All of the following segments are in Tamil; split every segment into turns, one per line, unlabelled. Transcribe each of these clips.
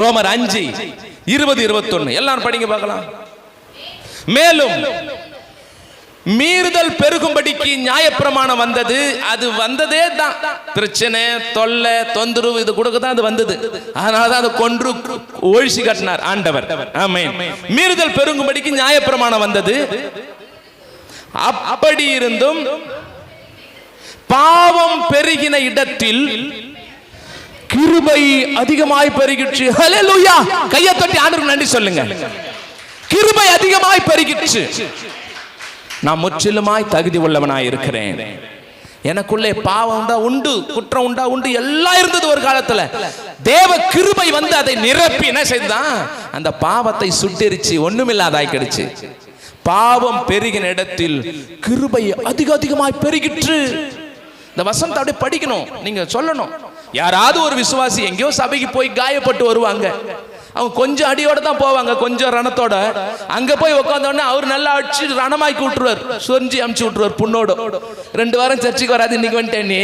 ரோமர் அஞ்சு இருபது இருபத்தொன்னு. எல்லாரும் படிங்க பார்க்கலாம். மேலும் மீறுதல் பெருகும்படிக்கு நியாயப்பிரமாணம் வந்தது. அது வந்ததே தான். பிரச்சனை தொல்லை தொந்தரவு இது கொடுக்க தான் அது வந்தது. அதனால தான் அதை கொன்று ஒழிச்சு கட்டினார் ஆண்டவர். ஆமே மீறுதல் பெருகும்படிக்கு நியாயப்பிரமாணம் வந்தது. அப்- அப்படி இருந்தும் பாவம் பெருகின இடத்தில் கிருபை அதிகமாய் பெருகிற்று ஹalleluya கையை தட்டி ஆண்டவருக்கு நன்றி சொல்லுங்க. கிருபை அதிகமாய் பெருகிற்று நான் முற்றிலுமாய் தகுதி உள்ளவனாய் இருக்கிறேன். எனக்குள்ளே பாவம் உண்டா? உண்டு. குற்றம் உண்டா? உண்டு. எல்லாம் இருந்தது ஒரு காலத்துல. தேவ கிருபை வந்து அதை நிரப்பி என்ன செய்தான் அந்த பாவத்தை சுட்டெரிச்சு ஒண்ணுமில்லாதாய்க்கிடுச்சு பாவம் பெருகின இடத்தில் கிருபை அதிக அதிகமாய் பெருகிற்று இந்த வசனத்தை அப்படியே படிக்கணும். நீங்க சொல்லணும். யாராவது ஒரு விசுவாசி எங்கேயோ சபைக்கு போய் காயப்பட்டு வருவாங்க. அவங்க கொஞ்சம் அடியோட தான் போவாங்க கொஞ்சம் ரணத்தோட. அங்க போய் உட்காந்தோடனே அவர் நல்லா அடிச்சு ரணமாக்கி விட்டுருவார். சொரிஞ்சு அமுச்சு விட்டுருவார் புண்ணோட. ரெண்டு வாரம் சர்ச்சுக்கு வராது இன்னைக்கு வந்துட்டேன் நீ.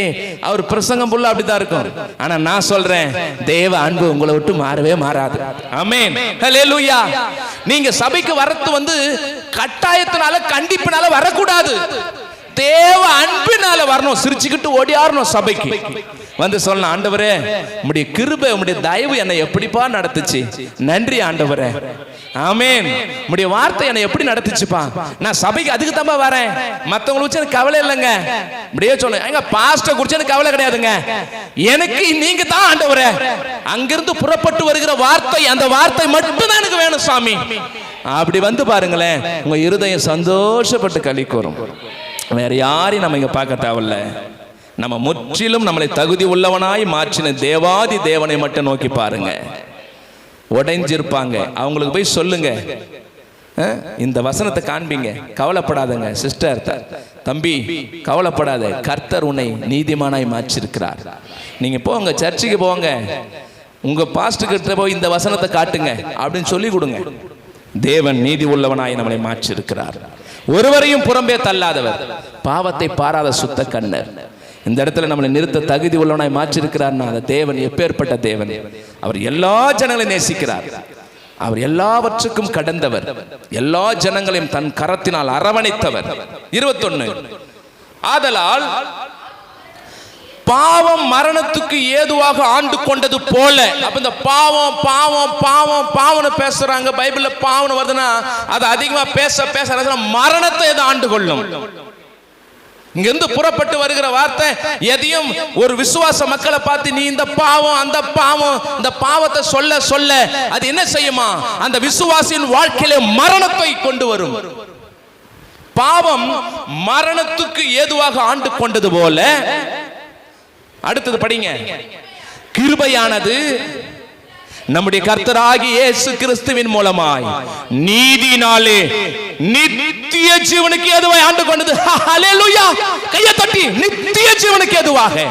அவர் பிரசங்கம் புள்ள அப்படிதான் இருக்கும். ஆனா நான் சொல்றேன் தேவ அன்பு உங்களை விட்டு மாறவே மாறாது. ஆமென் ஹalleluya நீங்க சபைக்கு வரத்து வந்து கட்டாயத்தினால கண்டிப்பினால வரக்கூடாது. தேவ அன்பினால வரணும் சிரிச்சுக்கிட்டு ஓடியாரணும் சபைக்கு. வந்து சொல்லணும் ஆண்டவரே உடைய கிருபை உடைய தயவு என்னை எப்படிப்பா நடத்துச்சு? நன்றி ஆண்டவரே. ஆமேன். உடைய வார்த்தை என்னை எப்படி நடத்துச்சுப்பா? நான் சபைக்கு அதுக்கு தான் வரேன். மத்தவங்களை வச்சு எனக்கு கவலை இல்லைங்க. இப்படியே சொல்லு எங்க பாஸ்ட குறிச்சு எனக்கு கவலை கிடையாதுங்க. எனக்கு நீங்க தான் ஆண்டவரே. அங்கிருந்து புறப்பட்டு வருகிற வார்த்தை அந்த வார்த்தை மட்டும்தான் எனக்கு வேணும் சாமி. அப்படி வந்து பாருங்களேன் உங்க இருதயம் சந்தோஷப்பட்டு களி கூறும். வேற யாரையும் நம்ம இங்க பார்க்க தேவையில்ல. நம்ம முற்றிலும் நம்மளை தகுதி உள்ளவனாய் மாற்றின தேவாதி தேவனை மட்டும் நோக்கி பாருங்க. உடைஞ்சிருப்பாங்க. அவங்களுக்கு போய் சொல்லுங்க. இந்த வசனத்தை காண்பீங்க. கவலைப்படாதங்க சிஸ்டர். தம்பி கவலைப்படாத. கர்த்தர் உன்னை நீதிமானாய் மாற்றிருக்கிறார் நீங்க போங்க சர்ச்சுக்கு போங்க. உங்க பாஸ்ட் கிட்ட போய் இந்த வசனத்தை காட்டுங்க. அப்படின்னு சொல்லி கொடுங்க. தேவன் நீதி உள்ளவனாய் நம்மளை மாற்றிருக்கிறார் ஒருவரையும் புறம்பே தள்ளாதவர். பாவத்தை பாராத சுத்த கண்ணர். இந்த இடத்துல நம்மளை நிறுத்த தகுதி உள்ளவனாய் மாற்றிருக்கிறார்னா அந்த தேவன் எப்பேற்பட்ட தேவன்? அவர் எல்லா ஜனங்களையும் நேசிக்கிறார். அவர் எல்லாவற்றுக்கும் கடந்தவர். எல்லா ஜனங்களையும் தன் கரத்தினால் அரவணைத்தவர். இருபத்தொன்னு. ஆதலால் பாவம் மரணத்துக்கு ஏதுவாக ஆண்டு கொண்டது போல. அப்ப இந்த பாவம் பாவம் பாவம் பாவம்னு பேசுறாங்க. பைபிள்ல பாவம் வருதுன்னா அது அதிகமா பேச பேச மரணத்தை எது ஆண்டு கொள்ளும்? இங்கிருந்து புறப்பட்டு வருகிற வார்த்தை எதையும் ஒரு விசுவாச மக்களை பார்த்து நீ இந்த பாவம் அந்த பாவம் இந்த பாவத்தை சொல்ல சொல்ல அது என்ன செய்யுமா? அந்த விசுவாசியின் வாழ்க்கையில மரணத்தை கொண்டு வரும். பாவம் மரணத்துக்கு ஏதுவாக ஆண்டு கொண்டது போல அடுத்தது படிங்க. கிருபையானது நம்முடைய கர்த்தராகி இயேசு கிறிஸ்துவின் மூலமாய். நீதினாலே நித்திய ஜீவனுக்கு எதுவாய் ஆண்டு கொண்டது. ஹalleluya. கையை தட்டி நித்திய ஜீவனுக்கு எதுவாக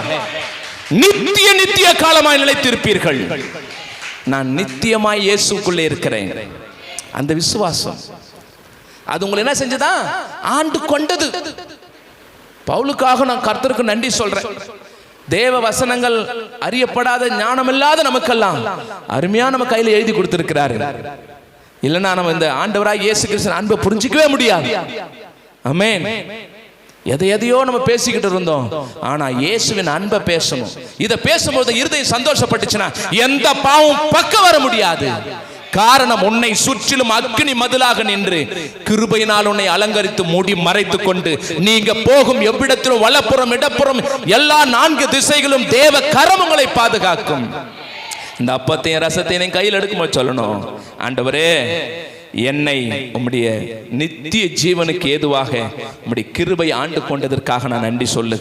நித்திய நித்திய காலமாய் நிலைத்திருப்பீர்கள். நான் நித்தியமாய் இயேசுக்குள்ளே இருக்கிறேன். அந்த விசுவாசம். அது உங்களை என்ன செஞ்சதா? ஆண்டு கொண்டது. பவுலுக்காக நான் கர்த்தருக்கு நன்றி சொல்றேன். தேவ வசனங்கள் அறியப்படாத ஞானமில்லாத நமக்கெல்லாம் அருமையா நம்ம கையில எழுதி கொடுத்திருக்கிறாரு. இல்லைன்னா நம்ம இந்த ஆண்டவராக இயேசு கிருஷ்ணன் அன்பை புரிஞ்சிக்கவே முடியாது. அமேன் எதை எதையோ நம்ம பேசிக்கிட்டு இருந்தோம். ஆனா இயேசுவின் அன்பை பேசணும். இதை பேசும்போது இருதயம் சந்தோஷப்பட்டுச்சுன்னா எந்த பாவம் பக்கம் வர முடியாது. காரணம் உன்னை சுற்றிலும் அக்னி மதிலாக நின்று. கிருபையினால் உன்னை அலங்கரித்து மூடி மறைத்துக் கொண்டு. நீங்க போகும் எவ்விடத்திலும் வலப்புறம் இடப்புறம் எல்லா நான்கு திசைகளும் தேவ கரம் உங்களை பாதுகாக்கும். இந்த அப்பத்தையும் ரசத்தையும் கையில் எடுக்கும்போது சொல்லணும். ஆண்டவரே என்னை உம்முடைய நித்திய ஜீவனுக்கு ஏதுவாக உம்முடைய கிருபை ஆண்டு கொண்டதற்காக நான் நன்றி சொல்லு